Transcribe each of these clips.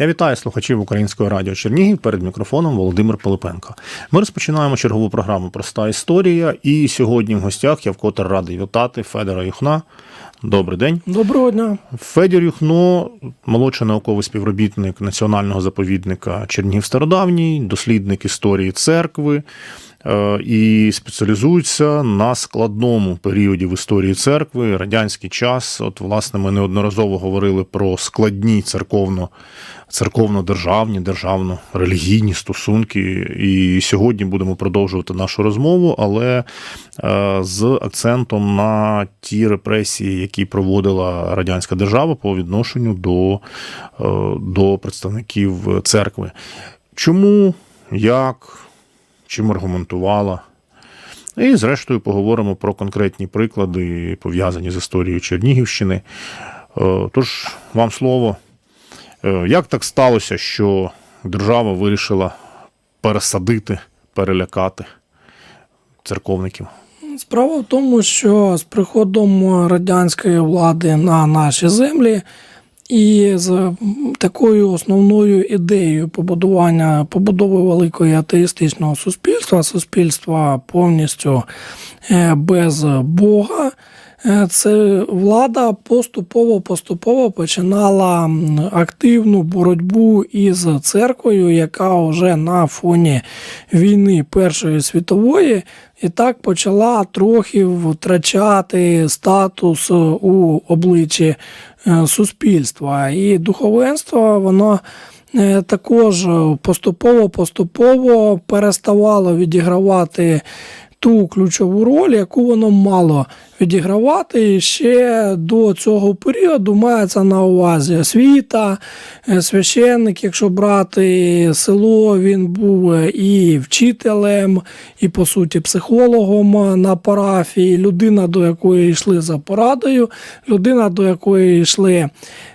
Я вітаю слухачів Українського радіо Чернігів перед мікрофоном Володимир Пилипенко. Ми розпочинаємо чергову програму Проста історія. І сьогодні в гостях я вкотре радий вітати Федора Юхна. Добрий день. Доброго дня. Федір Юхно, молодший науковий співробітник Національного заповідника Чернігів Стародавній, дослідник історії церкви і спеціалізується на складному періоді в історії церкви, радянський час. От, власне, ми неодноразово говорили про складні церковно. Церковно-державні, державно-релігійні стосунки. І сьогодні будемо продовжувати нашу розмову, але е, з акцентом на ті репресії, які проводила радянська держава по відношенню до, е, до представників церкви. Чому, як, чим аргументувала? І, зрештою, поговоримо про конкретні приклади, пов'язані з історією Чернігівщини. Е, Тож, вам слово. Е, Як так сталося, що держава вирішила пересадити, перелякати церковників? Справа в тому, що з приходом радянської влади на наші землі і з такою основною ідеєю побудування побудови великої атеїстичного суспільства, суспільства повністю е, без Бога. Е, Це влада поступово-поступово починала активну боротьбу із церквою, яка вже на фоні війни Першої світової і так почала трохи втрачати статус у обличчі е, суспільства. І духовенство, воно е, також поступово-поступово переставало відігравати ту ключову роль, яку воно мало відігравати. І ще до цього періоду мається на увазі освіта, е, священник, якщо брати село, він був і вчителем, і по суті психологом на парафії, людина, до якої йшли за порадою, людина, до якої йшли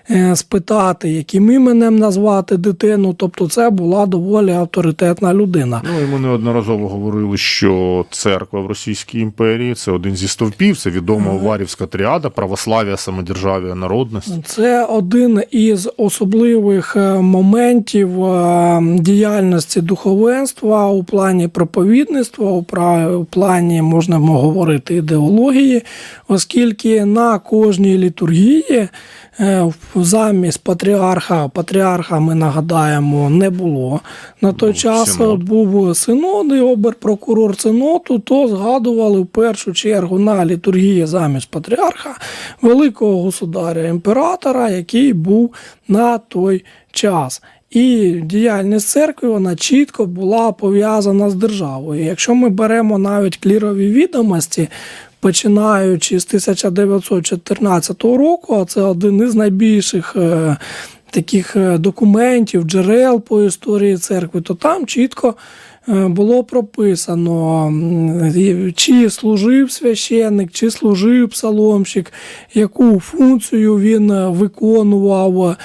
е, спитати, яким іменем назвати дитину. Тобто, це була доволі авторитетна людина. Ну ми неодноразово говорили, що церква в Російській імперії це один зі стовпів, це відома Уварівська тріада, православ'я, самодержав'я, народність. Це один із особливих е, моментів е, діяльності духовенства у плані проповідництва, у плані можна говорити ідеології, оскільки на кожній літургії замість патріарха, патріарха ми нагадаємо, не було. На той Був час синод. був синод і оберпрокурор синоду, то згадували в першу чергу на літургії замість патріарха великого государя імператора, який був на той час. І діяльність церкви вона чітко була пов'язана з державою. Якщо ми беремо навіть клірові відомості, починаючи з 1914 року, а це один із найбільших е, таких е, документів, джерел по історії церкви, то там чітко е, було прописано, чи служив священник, чи служив псаломщик, яку функцію він виконував.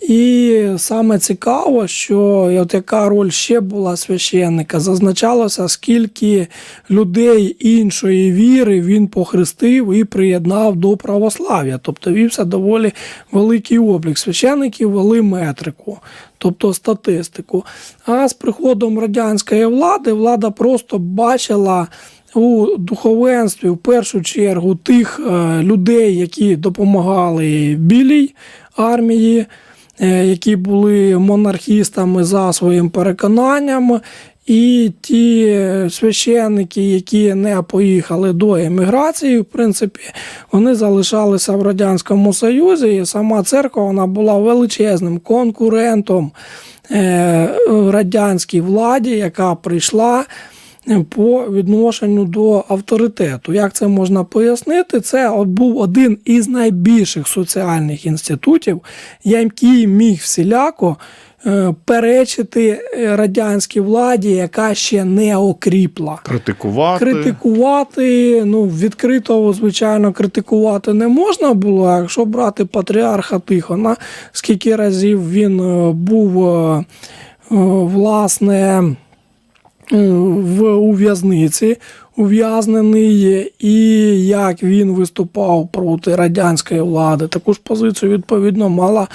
І саме цікаво, що от яка роль ще була священника, зазначалося, скільки людей іншої віри він похрестив і приєднав до православ'я. Тобто вівся доволі великий облік. Священники вели метрику, тобто статистику. А з приходом радянської влади влада просто бачила. У духовенстві в першу чергу тих е, людей, які допомагали білій армії, які були монархістами за своїм переконанням, і ті е, священники, які не поїхали до еміграції, в принципі, вони залишалися в Радянському Союзі, і сама церква вона була величезним конкурентом е, радянській владі, яка прийшла по відношенню до авторитету. Як це можна пояснити? Це от був один із найбільших соціальних інститутів, який міг всіляко е, перечити е, радянській владі, яка ще не окріпла. Критикувати. Критикувати, ну відкрито, звичайно, критикувати не можна було. А якщо брати патріарха Тихона, скільки разів він е, був власне. Е, В у в'язниці ув'язнений, і як він виступав проти радянської влади. Таку ж позицію відповідно мала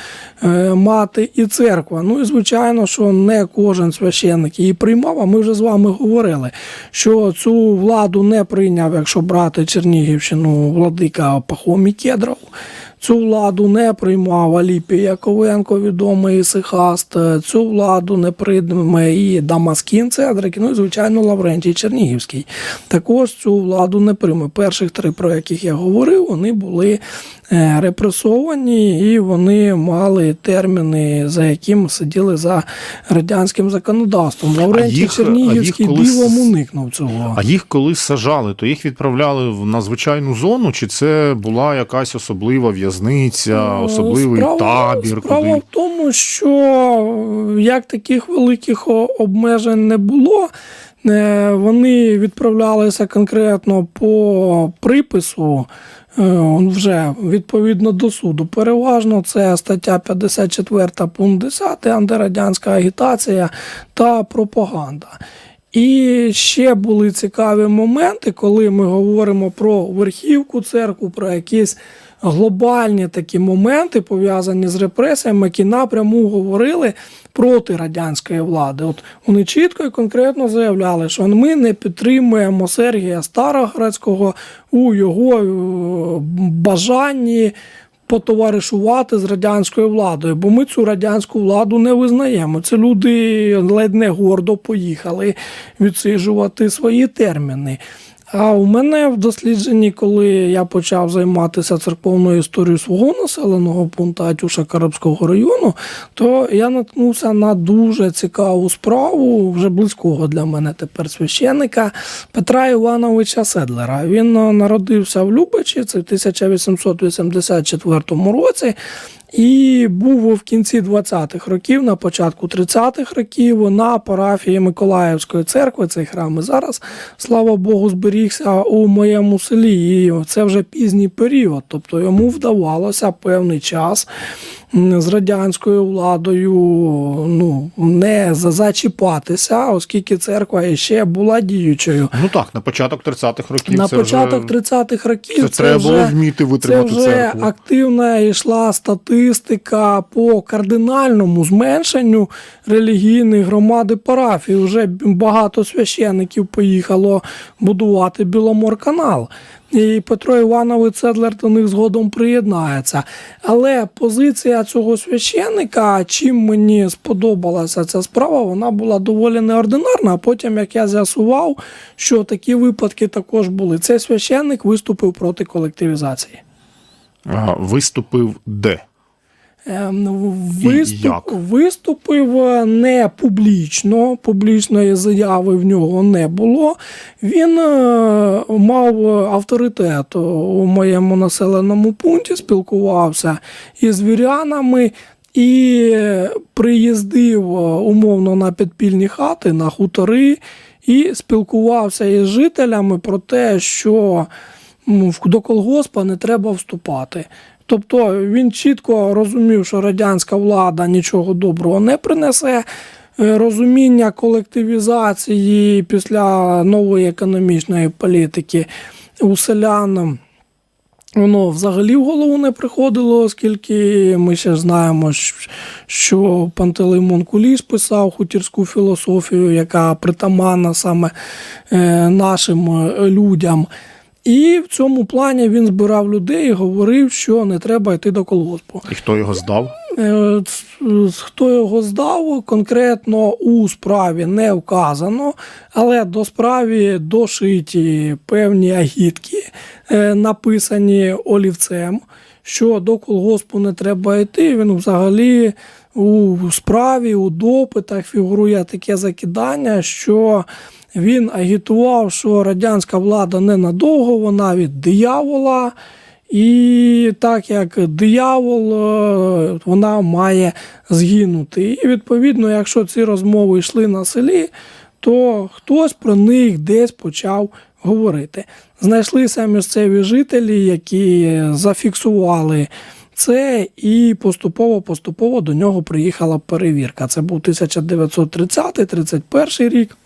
е, мати і церква. Ну і звичайно, що не кожен священник її приймав. А ми вже з вами говорили, що цю владу не прийняв, якщо брати Чернігівщину, владика Пахомій Кедров. Цю владу не приймав Аліпій Яковенко, відомий ісихаст. Цю владу не прийме і Дамаскін Цедрик, ну і звичайно Лаврентій Чернігівський. Також цю владу не прийме. Перших три, про яких я говорив, вони були е, репресовані і вони мали терміни, за якими сиділи за радянським законодавством. Лаврентій їх- Чернігівський їх дивом уникнув цього. А їх коли сажали, то їх відправляли в надзвичайну зону, чи це була якась особлива в'язниця, особливий Справа- табір? Справа Куди? в тому, що е, як таких великих обмежень не було, е, вони відправлялися конкретно по припису. е, Вже відповідно до суду. Переважно це стаття 54 пункт 10 антирадянська агітація та пропаганда. І ще були цікаві моменти, коли ми говоримо про верхівку церкву, про якісь глобальні такі моменти, пов'язані з репресіями, які напряму говорили проти радянської влади. От вони чітко і конкретно заявляли, що ми не підтримуємо Сергія Староградського у його е, бажанні потоваришувати з радянською владою, бо ми цю радянську владу не визнаємо. Це люди ледь не гордо поїхали відсиджувати свої терміни. А у мене в дослідженні, коли я почав займатися церковною історією свого населеного пункту Атюша Карабського району, то я наткнувся на дуже цікаву справу, вже близького для мене тепер священника Петра Івановича Седлера. Він е, народився в Любичі, це в 1884 році. І був в кінці 20-х років, на початку 30-х років на парафії Миколаївської церкви. Цей храм і зараз, слава Богу, зберігся у моєму селі. І це вже пізній період. Тобто йому вдавалося певний час з радянською владою ну, не за- зачіпатися, оскільки церква ще була діючою. Ну так, на початок 30-х років На це початок вже... 30-х років Це треба було вміти це витримати вже церкву. активна йшла статистика по кардинальному зменшенню релігійних громад і парафій. Вже багато священиків поїхало будувати Біломорканал. І Петро Іванович Цедлер до них згодом приєднається. Але позиція цього священика, чим мені сподобалася ця справа, вона була доволі неординарна. А потім, як я з'ясував, що такі випадки також були. Цей священник виступив проти колективізації. Виступив де? Ем, І Виступ, виступив не публічно, публічної заяви в нього не було. Він е, мав авторитет у моєму населеному пункті, спілкувався із вірянами і приїздив е, умовно на підпільні хати, на хутори і спілкувався із жителями про те, що до колгоспа не треба вступати. Тобто він чітко розумів, що радянська влада нічого доброго не принесе. Е, Розуміння колективізації після нової економічної політики у селян воно взагалі в голову не приходило, оскільки ми ще знаємо, що Пантелеймон Куліш писав хутірську філософію, яка притаманна саме е, нашим е, людям. І в цьому плані він збирав людей і говорив, що не треба йти до колгоспу. І хто його здав? Е, Хто його здав, конкретно у справі не вказано, але до справі дошиті певні агітки, е, написані олівцем, що до колгоспу не треба йти. Він взагалі у справі, у допитах фігурує таке закидання, що він агітував, що радянська влада ненадовго, вона від диявола. І так як диявол, е, вона має згинути. І відповідно, якщо ці розмови йшли на селі, то хтось про них десь почав говорити. Знайшлися місцеві жителі, які зафіксували це, і поступово-поступово до нього приїхала перевірка. Це був 1930-31 рік.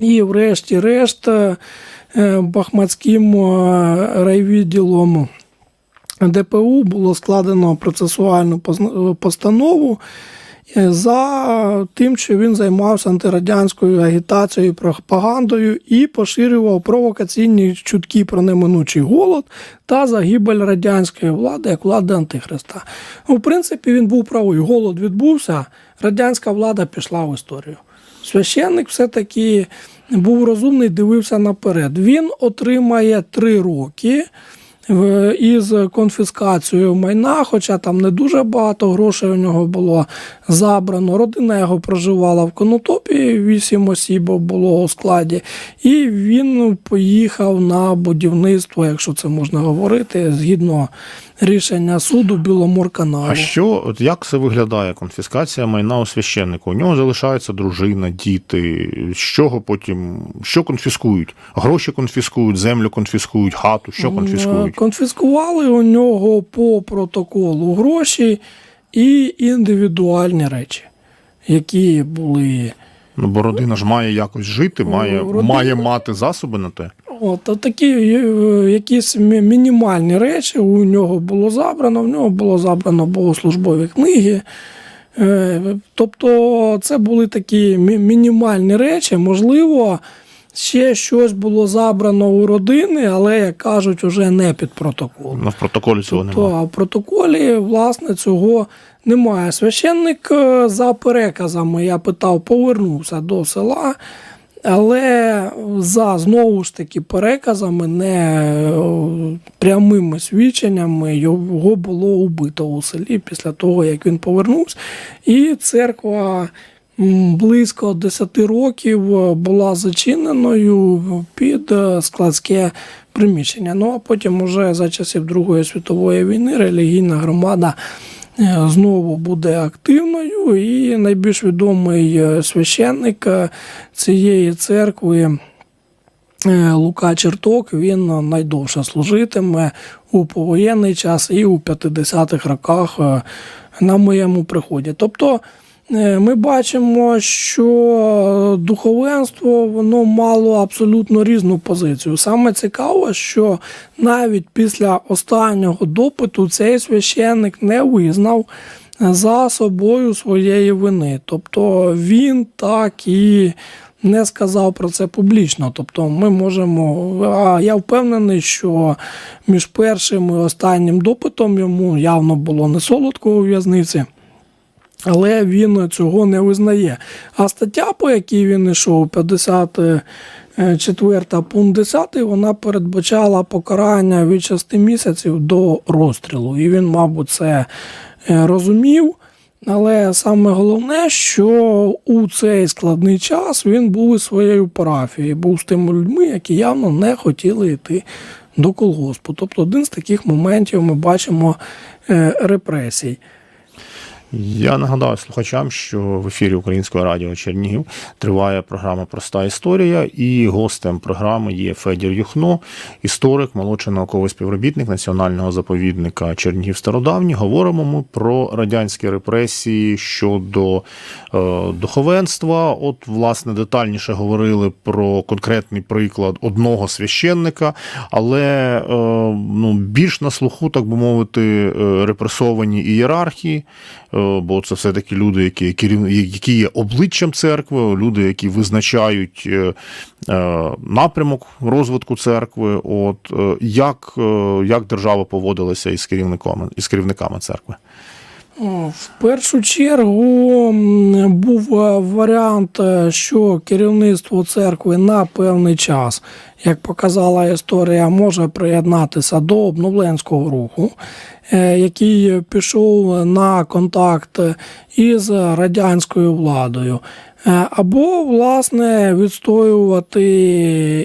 І врешті-решт е, Бахматським е, райвідділом ДПУ було складено процесуальну постанову за тим, що він займався антирадянською агітацією, пропагандою і поширював провокаційні чутки про неминучий голод та загибель радянської влади як влади Антихриста. Ну, в принципі, він був правий. Голод відбувся, радянська влада пішла в історію. Священник все-таки був розумний, дивився наперед. Він отримає три роки із конфіскацією майна, хоча там не дуже багато грошей у нього було забрано. Родина його проживала в Конотопі, вісім осіб було у складі, і він поїхав на будівництво, якщо це можна говорити, згідно рішення суду Біломорканалу. А що, от як це виглядає конфіскація майна у священника? У нього залишається дружина, діти. З чого потім що конфіскують? Гроші конфіскують, землю конфіскують, хату. Що Е, конфіскують? Конфіскували у нього по протоколу гроші і індивідуальні речі, які були. Ну, бо родина ж має якось жити, має, родина- має мати засоби на те. От а такі е, якісь мінімальні речі у нього було забрано. В нього було забрано богослужбові книги. Е, Тобто це були такі мінімальні речі. Можливо, ще щось було забрано у родини, але, як кажуть, уже не під протокол. Ну, в протоколі цього Тобто, немає. а в протоколі, власне, цього немає. Священник е, за переказами, я питав, повернувся до села, але за знову ж таки переказами, не е, прямими свідченнями, його було убито у селі після того, як він повернувся. І церква. Близько 10 років е, була зачиненою під е, складське приміщення. Ну а потім, уже за часів Другої світової війни, релігійна громада е, знову буде активною. І найбільш відомий священник цієї церкви. Лука Черток він найдовше служитиме у повоєнний час і у 50-х роках на моєму приході. Тобто ми бачимо, що духовенство воно мало абсолютно різну позицію. Саме цікаво, що навіть після останнього допиту цей священник не визнав за собою своєї вини. Тобто він так і не сказав про це публічно. Тобто, ми можемо. А я впевнений, що між першим і останнім допитом йому явно було не солодко у в'язниці. Але він цього не визнає. А стаття, по якій він йшов, 54 пункт 10, вона передбачала покарання від 6 місяців до розстрілу. І він, мабуть, це е, розумів. Але саме головне, що у цей складний час він був із своєю парафією, був з тими людьми, які явно не хотіли йти до колгоспу. Тобто один з таких моментів ми бачимо е, репресій. Я нагадаю слухачам, що в ефірі Українського радіо Чернігів триває програма Проста історія, і гостем програми є Федір Юхно, історик, молодший науковий співробітник Національного заповідника Чернігів Стародавні. Говоримо ми про радянські репресії щодо е, духовенства. От, власне, детальніше говорили про конкретний приклад одного священника, але е, ну, більш на слуху, так би мовити, е, репресовані ієрархії. Е, Бо це все-таки люди, які, які є обличчям церкви, люди, які визначають е, е, напрямок розвитку церкви. От як, як держава поводилася із керівником із керівниками церкви? В першу чергу був е, варіант, е, що керівництво церкви на певний час, як показала історія, може приєднатися до обновленського руху, е, який пішов на контакт із радянською владою. Або, власне, відстоювати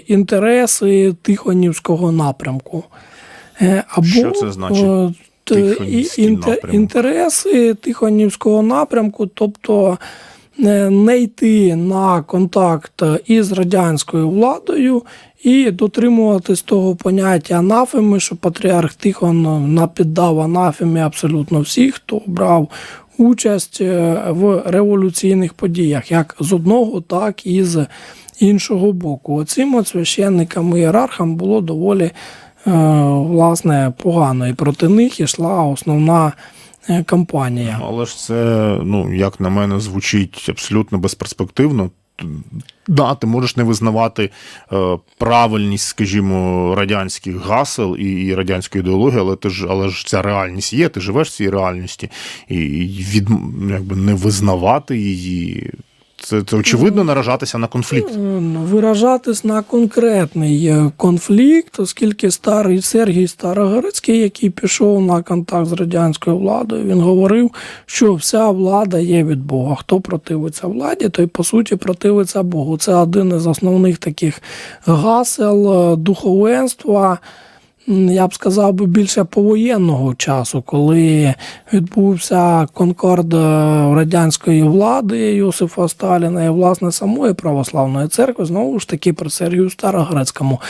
інтереси Тихонівського напрямку. Або, Що це значить, т- і- Тихонівський інте- напрямок? інтереси Тихонівського напрямку, тобто е, не йти на контакт із радянською владою і дотримуватись того поняття анафеми, що патріарх Тихон напіддав анафемі абсолютно всіх, хто брав участь е, в революційних подіях, як з одного, так і з іншого боку. Оцим от священникам і ієрархам було доволі власне погано, і проти них йшла основна е, кампанія. Але ж це, ну, як на мене, звучить абсолютно безперспективно. Да, ти можеш не визнавати е, правильність, скажімо, радянських гасел і, і радянської ідеології, але ти ж, але ж ця реальність є, ти живеш в цій реальності, і, і від, якби, не визнавати її. Це, це очевидно наражатися на конфлікт. Виражатись на конкретний е, конфлікт, оскільки старий Сергій Старогородський, який пішов на контакт з радянською владою, він говорив, що вся влада є від Бога. Хто противиться владі, той по суті противиться Богу. Це один із основних таких гасел е, духовенства. Я б сказав би більше повоєнного часу, коли відбувся конкорд е, радянської влади Йосифа Сталіна і власне самої православної церкви, знову ж таки при Сергію Старогрецькому.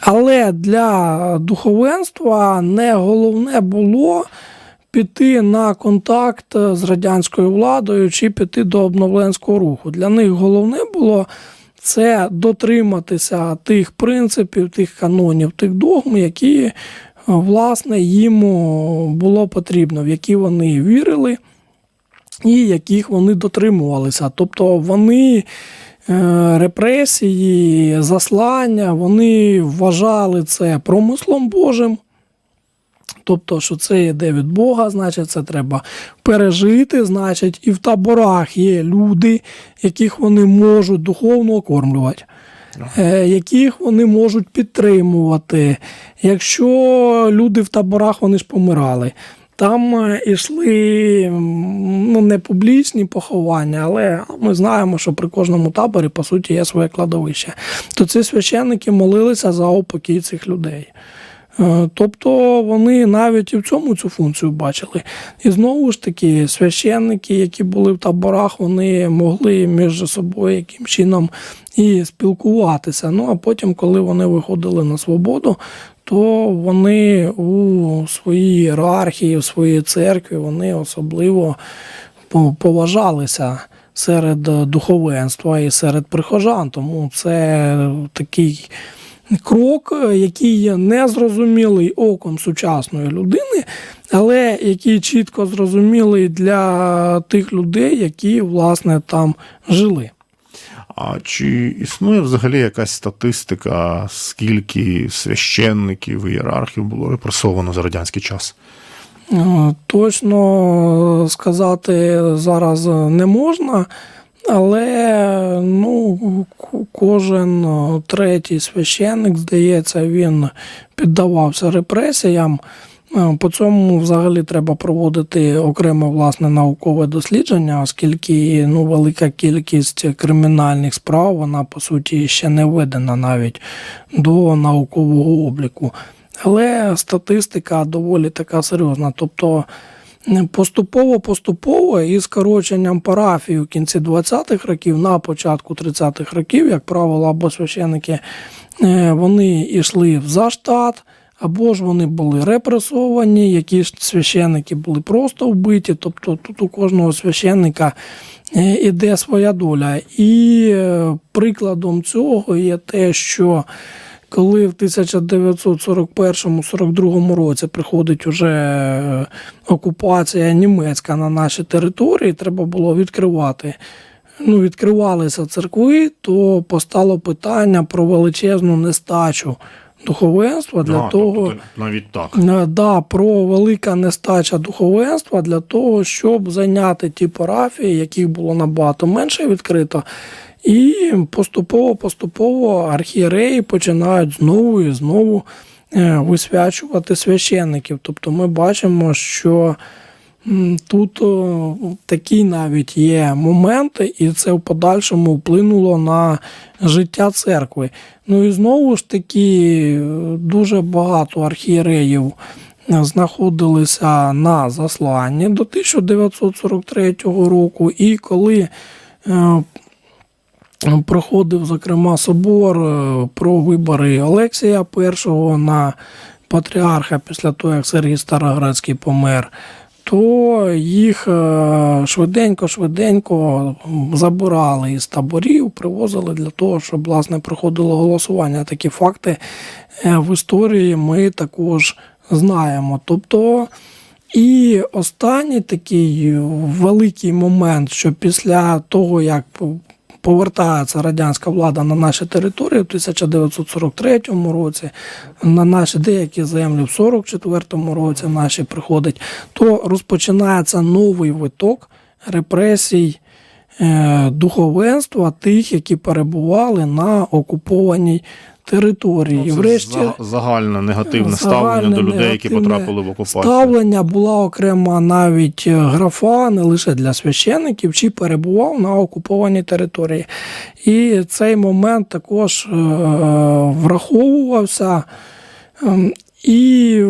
Але для духовенства не головне було піти на контакт з радянською владою чи піти до обновленського руху. Для них головне було це дотриматися тих принципів, тих канонів, тих догм, які е, власне їм було потрібно, в які вони вірили і яких вони дотримувалися. Тобто вони е, репресії, заслання, вони вважали це промислом Божим. Тобто, що це йде від Бога, значить, це треба пережити. Значить, і в таборах є люди, яких вони можуть духовно окормлювати, е, яких вони можуть підтримувати. Якщо люди в таборах вони ж помирали. Там е, ішли ну, не публічні поховання, але ми знаємо, що при кожному таборі, по суті, є своє кладовище. То ці священники молилися за упокій цих людей. Е, Тобто вони навіть і в цьому цю функцію бачили. І знову ж таки, священники, які були в таборах, вони могли між собою яким чином і спілкуватися. Ну а потім, коли вони виходили на свободу, то вони у своїй ієрархії, в своїй церкві, вони особливо поважалися серед духовенства і серед прихожан. Тому це такий крок, е, який є незрозумілий оком сучасної людини, але який чітко зрозумілий для тих людей, які власне там жили. А чи існує взагалі якась статистика, скільки священників і ієрархів було репресовано за радянський час? Е, Точно сказати зараз не можна, але ну, кожен третій священник, здається, він піддавався репресіям. Е, По цьому взагалі треба проводити окреме власне наукове дослідження, оскільки ну, велика кількість кримінальних справ, вона по суті ще не введена навіть до наукового обліку. Але статистика доволі така серйозна. Тобто поступово-поступово і скороченням парафії в кінці 20-х років, на початку 30-х років, як правило, або священники е, вони йшли в заштат, або ж вони були репресовані, якісь священники були просто вбиті. Тобто тут у кожного священника е, іде своя доля. І е, прикладом цього є те, що коли в 1941-42 році приходить уже е, окупація німецька на наші території, треба було відкривати. Ну, відкривалися церкви, то постало питання про величезну нестачу духовенства для А, того. тобто навіть так. Е, Да, про велика нестача духовенства для того, щоб зайняти ті парафії, яких було набагато менше відкрито. І поступово-поступово архієреї починають знову і знову е, висвячувати священників. Тобто ми бачимо, що тут такі навіть є моменти, і це в подальшому вплинуло на життя церкви. Ну і знову ж таки, дуже багато архієреїв е, знаходилися на засланні до 1943 року, і коли е, проходив, зокрема, собор е, про вибори Олексія І на патріарха після того, як Сергій Староградський помер, то їх швиденько-швиденько забирали із таборів, привозили для того, щоб власне проходило голосування. Такі факти е, в історії ми також знаємо. Тобто, і останній такий великий момент, що після того, як повертається радянська влада на наші території в 1943 році, на наші деякі землі в 44 році наші приходить, то розпочинається новий виток репресій е, духовенства тих, які перебували на окупованій території. Ну, Це врешті загальне негативне Загальне ставлення до людей, які потрапили в окупацію. Ставлення була окрема навіть е, графа не лише для священиків, чи перебував на окупованій території. І цей момент також е, враховувався. І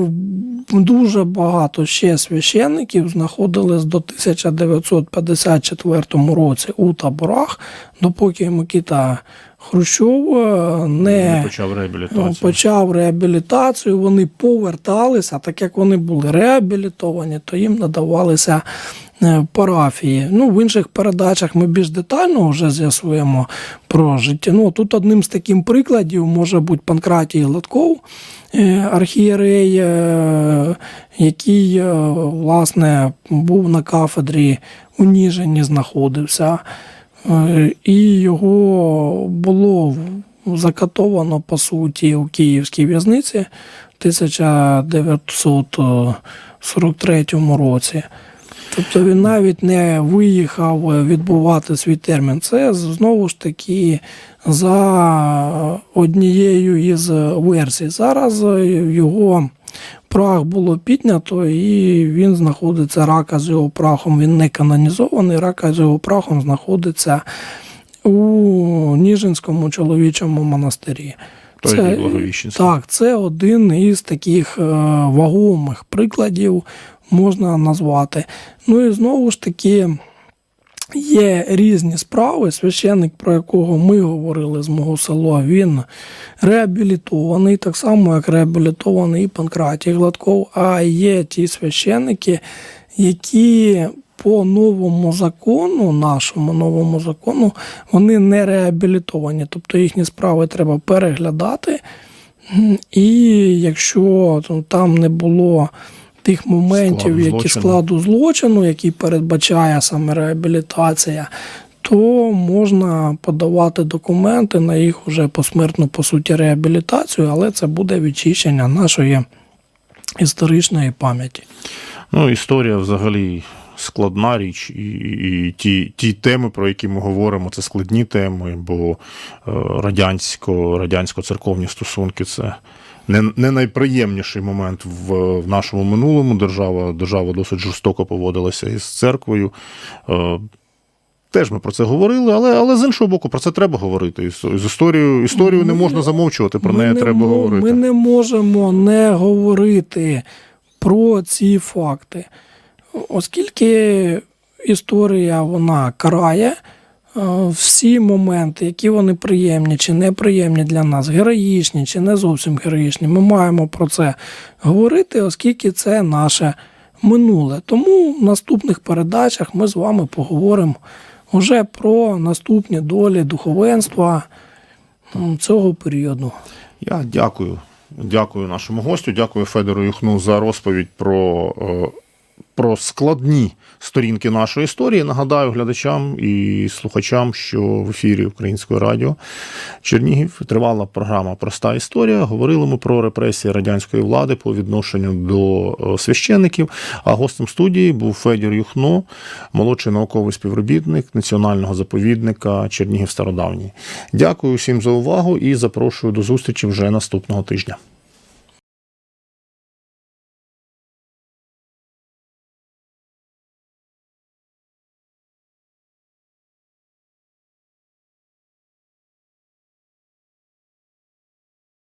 дуже багато ще священників знаходились до 1954 році у таборах, допоки Микита Хрущов е, не не почав Ну, реабілітацію. почав реабілітацію, вони поверталися, так як вони були реабілітовані, то їм надавалися парафії. Ну, в інших передачах ми більш детально вже з'ясуємо про життя. Ну, тут одним з таких прикладів може бути Панкратій Гладков, е, архієрей, е, який е, власне був на кафедрі у Ніжині знаходився. Е, І його було закатовано по суті у київській в'язниці в 1943 році. Тобто він навіть не виїхав відбувати свій термін. Це знову ж таки за однією із версій. Зараз його прах було піднято, і він знаходиться рака з його прахом. Він не канонізований, рака з його прахом знаходиться у Ніжинському чоловічому монастирі. Благовіщенський. Так, це один із таких е, вагомих прикладів можна назвати. Ну і знову ж таки. Є різні справи. Священник, про якого ми говорили з мого села, він реабілітований, так само, як реабілітований і Панкратій Гладков. А є ті священники, які по новому закону, нашому новому закону, вони не реабілітовані. Тобто їхні справи треба переглядати. І якщо там не було тих моментів, Складу які складу злочину, який передбачає саме реабілітація, то можна подавати документи на їх уже посмертну по суті реабілітацію, але це буде відчищення нашої історичної пам'яті. Ну, історія взагалі складна річ, і, і ті, ті теми, про які ми говоримо, це складні теми, бо е, радянсько, радянсько-церковні стосунки це. Не, не найприємніший момент в, в нашому минулому. Держава, держава досить жорстоко поводилася із церквою. Е, Теж ми про це говорили, але, але з іншого боку, про це треба говорити. З, історією, історію не можна замовчувати, про Ми неї не треба мо- говорити. Ми не можемо не говорити про ці факти, оскільки історія вона карає. Е, Всі моменти, які вони приємні чи неприємні для нас, героїчні чи не зовсім героїчні, ми маємо про це говорити, оскільки це наше минуле. Тому в наступних передачах ми з вами поговоримо вже про наступні долі духовенства цього періоду. Я дякую. Дякую нашому гостю, дякую Федору Юхну за розповідь про, е, про складні сторінки нашої історії. Нагадаю глядачам і слухачам, що в ефірі Українського радіо Чернігів тривала програма Проста історія. Говорили ми про репресії радянської влади по відношенню до е, священиків. А гостем студії був Федір Юхно, молодший науковий співробітник Національного заповідника Чернігів Стародавній. Дякую всім за увагу і запрошую до зустрічі вже наступного тижня.